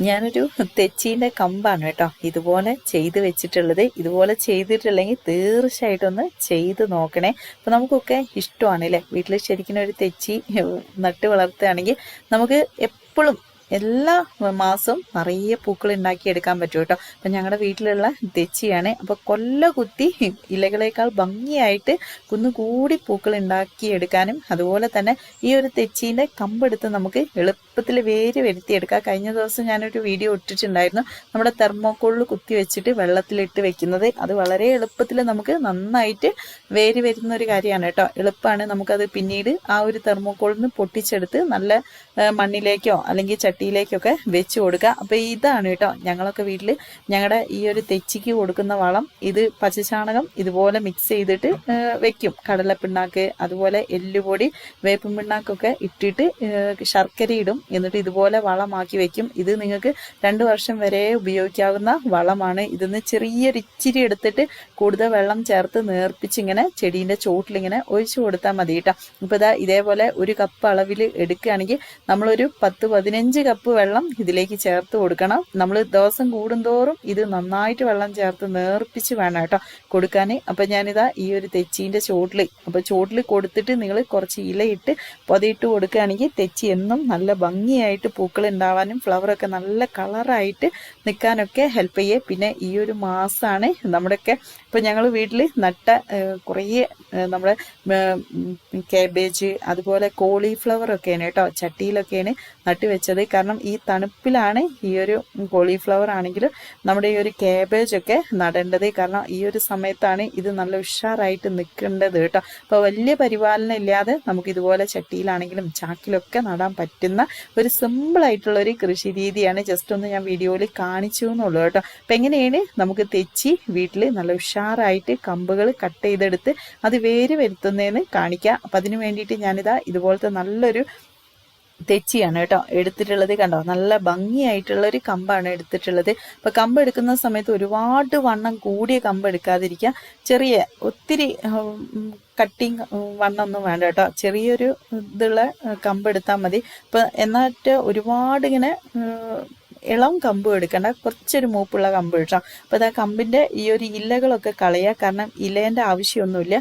ഞാനൊരു തെച്ചീന്റെ കമ്പാണ് കേട്ടോ. ഇതുപോലെ ചെയ്ത് വെച്ചിട്ടുള്ളത്. ഇതുപോലെ ചെയ്തിട്ടില്ലെങ്കിൽ തീർച്ചയായിട്ടും ഒന്ന് ചെയ്ത് നോക്കണേ. അപ്പോൾ നമുക്കൊക്കെ ഇഷ്ടമാണ് അല്ലേ? വീട്ടിൽ ശരിക്കും ഒരു തെച്ചി നട്ട് വളർത്തുകയാണെങ്കിൽ നമുക്ക് എപ്പോഴും എല്ലാ മാസവും നിറയെ പൂക്കൾ ഉണ്ടാക്കി എടുക്കാൻ പറ്റും കേട്ടോ. അപ്പം ഞങ്ങളുടെ വീട്ടിലുള്ള തെച്ചിയാണ്. അപ്പോൾ കൊല്ല കുത്തി ഇലകളേക്കാൾ ഭംഗിയായിട്ട് കുന്നുകൂടി പൂക്കൾ ഉണ്ടാക്കി എടുക്കാനും അതുപോലെ തന്നെ ഈ ഒരു തെച്ചീന്റെ കമ്പെടുത്ത് നമുക്ക് എളുപ്പത്തിൽ വേര് വരുത്തിയെടുക്കാം കഴിഞ്ഞ ദിവസം ഞാനൊരു വീഡിയോ ഇട്ടിട്ടുണ്ടായിരുന്നു. നമ്മുടെ തെർമോക്കോളിൽ കുത്തി വെച്ചിട്ട് വെള്ളത്തിലിട്ട് വെക്കുന്നത്. അത് വളരെ എളുപ്പത്തിൽ നമുക്ക് നന്നായിട്ട് വേര് വരുന്ന ഒരു കാര്യമാണ് കേട്ടോ. എളുപ്പമാണ് നമുക്കത് പിന്നീട് ആ ഒരു തെർമോക്കോളിൽ നിന്ന് പൊട്ടിച്ചെടുത്ത് നല്ല മണ്ണിലേക്കോ അല്ലെങ്കിൽ ചട്ടിയിലേക്കൊക്കെ വെച്ച് കൊടുക്കുക. അപ്പോൾ ഇതാണ് കേട്ടോ ഞങ്ങളൊക്കെ വീട്ടിൽ ഞങ്ങളുടെ ഈ ഒരു തെച്ചിക്ക് കൊടുക്കുന്ന വളം. ഇത് പച്ചചാണകം ഇതുപോലെ മിക്സ് ചെയ്തിട്ട് വെക്കും. കടലപ്പിണ്ണാക്ക് അതുപോലെ എല്ലുപൊടി വേപ്പും പിണ്ണാക്കൊക്കെ ഇട്ടിട്ട് ശർക്കര ഇടും. എന്നിട്ട് ഇതുപോലെ വളമാക്കി വെക്കും. ഇത് നിങ്ങൾക്ക് രണ്ട് വർഷം വരെ ഉപയോഗിക്കാവുന്ന വളമാണ്. ഇതിന്ന് ചെറിയൊരു ഇച്ചിരി എടുത്തിട്ട് കൂടുതൽ വെള്ളം ചേർത്ത് നേർപ്പിച്ച് ഇങ്ങനെ ചെടീന്റെ ചോട്ടിലിങ്ങനെ ഒഴിച്ചു കൊടുത്താൽ മതി കേട്ടോ. ഇപ്പോൾ ഇതാ ഇതേപോലെ ഒരു കപ്പ് അളവിൽ എടുക്കുകയാണെങ്കിൽ നമ്മളൊരു പത്ത് പതിനഞ്ച് കപ്പ് വെള്ളം ഇതിലേക്ക് ചേർത്ത് കൊടുക്കണം. നമ്മൾ ദിവസം കൂടുന്തോറും ഇത് നന്നായിട്ട് വെള്ളം ചേർത്ത് നേർപ്പിച്ച് വേണം കേട്ടോ കൊടുക്കാൻ അപ്പം ഞാനിതാ ഈ ഒരു തെച്ചീന്റെ ചോട്ടിൽ അപ്പോൾ ചോട്ടിൽ കൊടുത്തിട്ട് നിങ്ങൾ കുറച്ച് ഇലയിട്ട് പൊതയിട്ട് കൊടുക്കുകയാണെങ്കിൽ തെച്ചി എന്നും നല്ല ഭംഗിയായിട്ട് പൂക്കൾ ഉണ്ടാവാനും ഫ്ലവറൊക്കെ നല്ല കളറായിട്ട് നിൽക്കാനൊക്കെ ഹെൽപ്പ് ചെയ്യേ. പിന്നെ ഈ ഒരു മാസമാണ് നമ്മുടെയൊക്കെ ഇപ്പം ഞങ്ങൾ വീട്ടിൽ നട്ട കുറേ നമ്മുടെ കാബേജ് അതുപോലെ കോളിഫ്ലവർ ഒക്കെയാണ് കേട്ടോ ചട്ടിയിലൊക്കെയാണ് നട്ട് വെച്ചത്. കാരണം ഈ തണുപ്പിലാണ് ഈ ഒരു കോളിഫ്ലവർ ആണെങ്കിൽ നമ്മുടെ ഈ ഒരു കാബേജ് ഒക്കെ നടേണ്ടത്. കാരണം ഈ ഒരു സമയത്താണ് ഇത് നല്ല ഉഷാറായിട്ട് നിൽക്കേണ്ടത് കേട്ടോ. അപ്പോൾ വലിയ പരിപാലനം ഇല്ലാതെ നമുക്ക് ഇതുപോലെ ചട്ടിയിലാണെങ്കിലും ചാക്കിലൊക്കെ നടാൻ പറ്റുന്ന ഒരു സിമ്പിൾ ആയിട്ടുള്ള ഒരു കൃഷി രീതിയാണ് ജസ്റ്റ് ഒന്ന് ഞാൻ വീഡിയോയിൽ കാണിച്ചു എന്നുള്ളൂ കേട്ടോ. അപ്പം എങ്ങനെയാണ് നമുക്ക് തെച്ചി വീട്ടിൽ നല്ല ഉഷാറായിട്ട് കമ്പുകൾ കട്ട് ചെയ്തെടുത്ത് അത് വേര് വരുത്തുന്നതെന്ന് കാണിക്കുക അപ്പം അതിന് വേണ്ടിയിട്ട് ഞാനിതാ ഇതുപോലത്തെ നല്ലൊരു തെച്ചിയാണ് കേട്ടോ. എടുത്തിട്ടുള്ളത് കണ്ടോ? നല്ല ഭംഗിയായിട്ടുള്ള ഒരു കമ്പാണ് എടുത്തിട്ടുള്ളത്. അപ്പൊ കമ്പ് എടുക്കുന്ന സമയത്ത് ഒരുപാട് വണ്ണം കൂടിയ കമ്പ് എടുക്കാതിരിക്കുക. ചെറിയ ഒത്തിരി കട്ടിങ് വണ്ണൊന്നും വേണ്ട കേട്ടോ. ചെറിയൊരു ഇതുള്ള കമ്പ് എടുത്താൽ മതി. ഇപ്പൊ എന്നിട്ട് ഒരുപാട് ഇങ്ങനെ ഇളം കമ്പ് എടുക്കണ്ട കുറച്ചൊരു മൂപ്പുള്ള കമ്പ് ഇട്ടാം അപ്പോൾ ആ കമ്പിന്റെ ഈ ഒരു ഇലകളൊക്കെ കളയുക കാരണം ഇലേന്റെ ആവശ്യമൊന്നുമില്ല.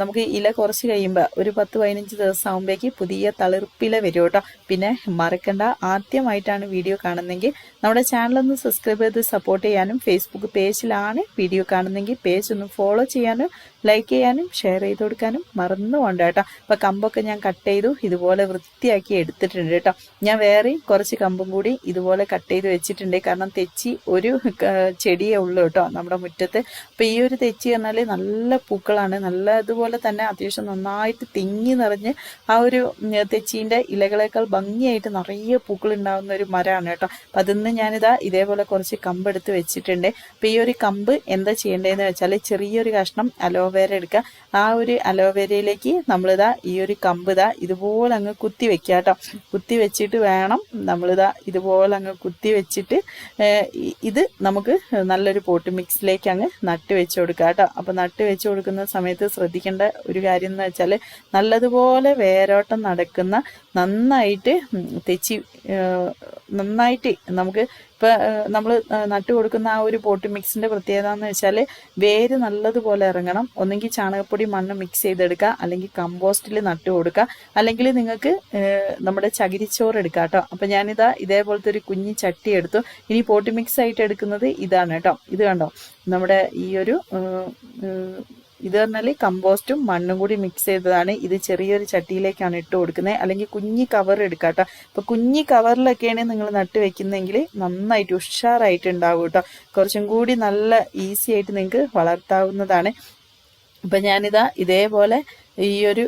നമുക്ക് ഇല കുറച്ച് കഴിയുമ്പോൾ ഒരു പത്ത് പതിനഞ്ച് ദിവസം ആകുമ്പോഴേക്ക് പുതിയ തളിർപ്പില വരും കേട്ടോ. പിന്നെ മറക്കണ്ട. ആദ്യമായിട്ടാണ് വീഡിയോ കാണുന്നതെങ്കിൽ നമ്മുടെ ചാനലൊന്ന് സബ്സ്ക്രൈബ് ചെയ്ത് സപ്പോർട്ട് ചെയ്യാനും ഫേസ്ബുക്ക് പേജിലാണ് വീഡിയോ കാണുന്നതെങ്കിൽ പേജ് ഒന്ന് ഫോളോ ചെയ്യാനും ലൈക്ക് ചെയ്യാനും ഷെയർ ചെയ്ത് കൊടുക്കാനും മറന്നു പോകണ്ട കേട്ടോ. അപ്പോൾ കമ്പൊക്കെ ഞാൻ കട്ട് ചെയ്തു. ഇതുപോലെ വൃത്തിയാക്കി എടുത്തിട്ടുണ്ട് കേട്ടോ. ഞാൻ വേറെയും കുറച്ച് കമ്പും കൂടി ഇതുപോലെ കട്ട് ചെയ്ത് വെച്ചിട്ടുണ്ട്. കാരണം തെച്ചി ഒരു ചെടിയേ ഉള്ളൂ കേട്ടോ നമ്മുടെ മുറ്റത്ത്. അപ്പോൾ ഈ ഒരു തെച്ചി പറഞ്ഞാൽ നല്ല പൂക്കളാണ്. നല്ല ഇതുപോലെ തന്നെ അത്യാവശ്യം നന്നായിട്ട് തിങ്ങി നിറഞ്ഞ് ആ ഒരു തെച്ചീന്റെ ഇലകളേക്കാൾ ഭംഗിയായിട്ട് നിറയെ പൂക്കൾ ഉണ്ടാകുന്ന ഒരു മരമാണ് കേട്ടോ. അപ്പം അതിന്ന് ഞാനിതാ ഇതേപോലെ കുറച്ച് കമ്പ് എടുത്ത് വെച്ചിട്ടുണ്ട്. അപ്പോൾ ഈ ഒരു കമ്പ് എന്താ ചെയ്യേണ്ടതെന്ന് വെച്ചാൽ ചെറിയൊരു കഷ്ണം അലോവേര എടുക്കുക. ആ ഒരു അലോവേരയിലേക്ക് നമ്മളിതാ ഈ ഒരു കമ്പ് ഇതാ ഇതുപോലെ അങ്ങ് കുത്തി വെക്കുക കേട്ടോ. കുത്തി വെച്ചിട്ട് വേണം നമ്മളിതാ ഇതുപോലെ അങ്ങ് കുത്തി വെച്ചിട്ട് ഇത് നമുക്ക് നല്ലൊരു പോട്ട് മിക്സിലേക്ക് അങ്ങ് നട്ട് വെച്ച് കൊടുക്കുക കേട്ടോ. അപ്പോൾ നട്ട് വെച്ച് കൊടുക്കുന്ന സമയത്ത് ശ്രദ്ധിക്കേണ്ട ഒരു കാര്യം എന്ന് വെച്ചാൽ നല്ലതുപോലെ വേരോട്ടം നടക്കുന്ന നന്നായിട്ട് തെച്ചി നന്നായിട്ട് നമുക്ക് ഇപ്പം നമ്മൾ നട്ടു കൊടുക്കുന്ന ആ ഒരു പോട്ട് മിക്സിന്റെ പ്രത്യേകത എന്ന് വെച്ചാൽ വേര് നല്ലതുപോലെ ഇറങ്ങണം. ഒന്നെങ്കിൽ ചാണകപ്പൊടി മണ്ണ് മിക്സ് ചെയ്തെടുക്കുക. അല്ലെങ്കിൽ കമ്പോസ്റ്റിൽ നട്ടു കൊടുക്കുക. അല്ലെങ്കിൽ നിങ്ങൾക്ക് നമ്മുടെ ചകിരിച്ചോറ് എടുക്കുക കേട്ടോ. അപ്പം ഞാനിതാ ഇതേപോലത്തെ ഒരു കുഞ്ഞി ചട്ടി എടുത്തു. ഇനി പോട്ട് മിക്സ് ആയിട്ട് എടുക്കുന്നത് ഇതാണ് കേട്ടോ. ഇത് കണ്ടോ? നമ്മുടെ ഈ ഒരു ഇത് പറഞ്ഞാൽ കമ്പോസ്റ്റും മണ്ണും കൂടി മിക്സ് ചെയ്തതാണ്. ഇത് ചെറിയൊരു ചട്ടിയിലേക്കാണ് ഇട്ട് കൊടുക്കുന്നത് അല്ലെങ്കിൽ കുഞ്ഞി കവർ എടുക്കാം കേട്ടോ അപ്പോൾ കുഞ്ഞി കവറിലൊക്കെയാണ് നിങ്ങൾ നട്ട് വെക്കുന്നതെങ്കിൽ നന്നായിട്ട് ഉഷാറായിട്ട് ഉണ്ടാവും കേട്ടോ. കുറച്ചും കൂടി നല്ല ഈസി ആയിട്ട് നിങ്ങൾക്ക് വളർത്താവുന്നതാണ്. അപ്പം ഞാനിതാ ഇതേപോലെ ഈ ഒരു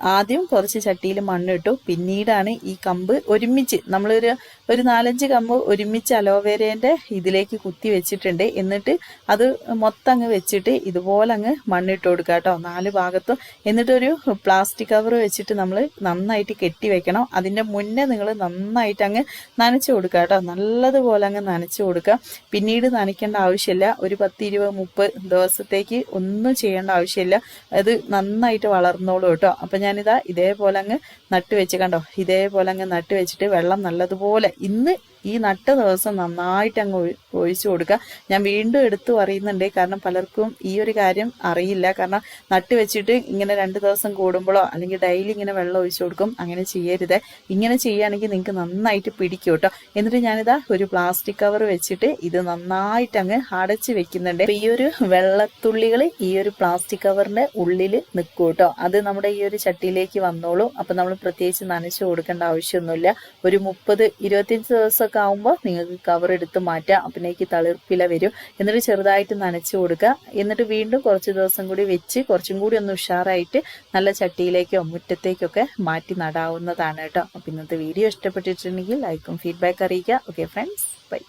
ആദ്യം കുറച്ച് ചട്ടിയിൽ മണ്ണിട്ടു. പിന്നീടാണ് ഈ കമ്പ് ഒരുമിച്ച് നമ്മളൊരു ഒരു നാലഞ്ച് കമ്പ് ഒരുമിച്ച് അലോവേരേന്റെ ഇതിലേക്ക് കുത്തി വെച്ചിട്ടുണ്ട്. എന്നിട്ട് അത് മൊത്തം അങ്ങ് വെച്ചിട്ട് ഇതുപോലെ അങ്ങ് മണ്ണിട്ട് കൊടുക്കുക കേട്ടോ. നാല് ഭാഗത്തും. എന്നിട്ടൊരു പ്ലാസ്റ്റിക് കവർ വെച്ചിട്ട് നമ്മൾ നന്നായിട്ട് കെട്ടി വെക്കണം. അതിന്റെ മുന്നേ നിങ്ങൾ നന്നായിട്ട് അങ്ങ് നനച്ചു കൊടുക്കുക കേട്ടോ. നല്ലതുപോലെ അങ്ങ് നനച്ചു കൊടുക്കുക. പിന്നീട് നനയ്ക്കേണ്ട ആവശ്യമില്ല. ഒരു പത്ത് ഇരുപത് മുപ്പത് ദിവസത്തേക്ക് ഒന്നും ചെയ്യേണ്ട ആവശ്യമില്ല. അത് നന്നായിട്ട് വളർന്നോളൂ കേട്ടോ. അപ്പം ഞാനിതാ ഇതേപോലെ അങ്ങ് നട്ട് വെച്ച് കണ്ടോ ഇതേപോലെ അങ്ങ് നട്ടുവെച്ചിട്ട് വെള്ളം നല്ലതുപോലെ ഇന്ന് ഈ നട്ട ദിവസം നന്നായിട്ട് അങ്ങ് ഒഴിച്ചു കൊടുക്കുക. ഞാൻ വീണ്ടും എടുത്തു പറയുന്നുണ്ട്. കാരണം പലർക്കും ഈ ഒരു കാര്യം അറിയില്ല. കാരണം നട്ട് വെച്ചിട്ട് ഇങ്ങനെ രണ്ട് ദിവസം കൂടുമ്പോഴോ അല്ലെങ്കിൽ ഡെയിലി ഇങ്ങനെ വെള്ളം ഒഴിച്ചു കൊടുക്കും. അങ്ങനെ ചെയ്യരുത്. ഇങ്ങനെ ചെയ്യുകയാണെങ്കിൽ നിങ്ങൾക്ക് നന്നായിട്ട് പിടിക്കും കേട്ടോ. എന്നിട്ട് ഞാനിതാ ഒരു പ്ലാസ്റ്റിക് കവർ വെച്ചിട്ട് ഇത് നന്നായിട്ട് അങ്ങ് അടച്ച് വെക്കുന്നുണ്ട്. ഈ ഒരു വെള്ളത്തുള്ളികൾ ഈ ഒരു പ്ലാസ്റ്റിക് കവറിന്റെ ഉള്ളിൽ നിൽക്കും കേട്ടോ. അത് നമ്മുടെ ഈ ഒരു ചട്ടിയിലേക്ക് വന്നോളൂ. അപ്പൊ നമ്മൾ പ്രത്യേകിച്ച് നനച്ചു കൊടുക്കേണ്ട ആവശ്യമൊന്നുമില്ല. ഒരു മുപ്പത് ഇരുപത്തിയഞ്ച് ദിവസമൊക്കെ ആകുമ്പോൾ നിങ്ങൾക്ക് കവർ എടുത്ത് മാറ്റാം. അപ്പനേക്ക് തളിർപ്പില വരും. എന്നിട്ട് ചെറുതായിട്ട് നനച്ചു കൊടുക്കുക. എന്നിട്ട് വീണ്ടും കുറച്ച് ദിവസം കൂടി വെച്ച് കുറച്ചും കൂടി ഒന്ന് ഉഷാറായിട്ട് നല്ല ചട്ടിയിലേക്കോ മുറ്റത്തേക്കൊക്കെ മാറ്റി നടാവുന്നതാണ് കേട്ടോ. അപ്പം ഇന്നത്തെ വീഡിയോ ഇഷ്ടപ്പെട്ടിട്ടുണ്ടെങ്കിൽ ലൈക്കും ഫീഡ്ബാക്ക് അറിയിക്കുക. Okay friends bye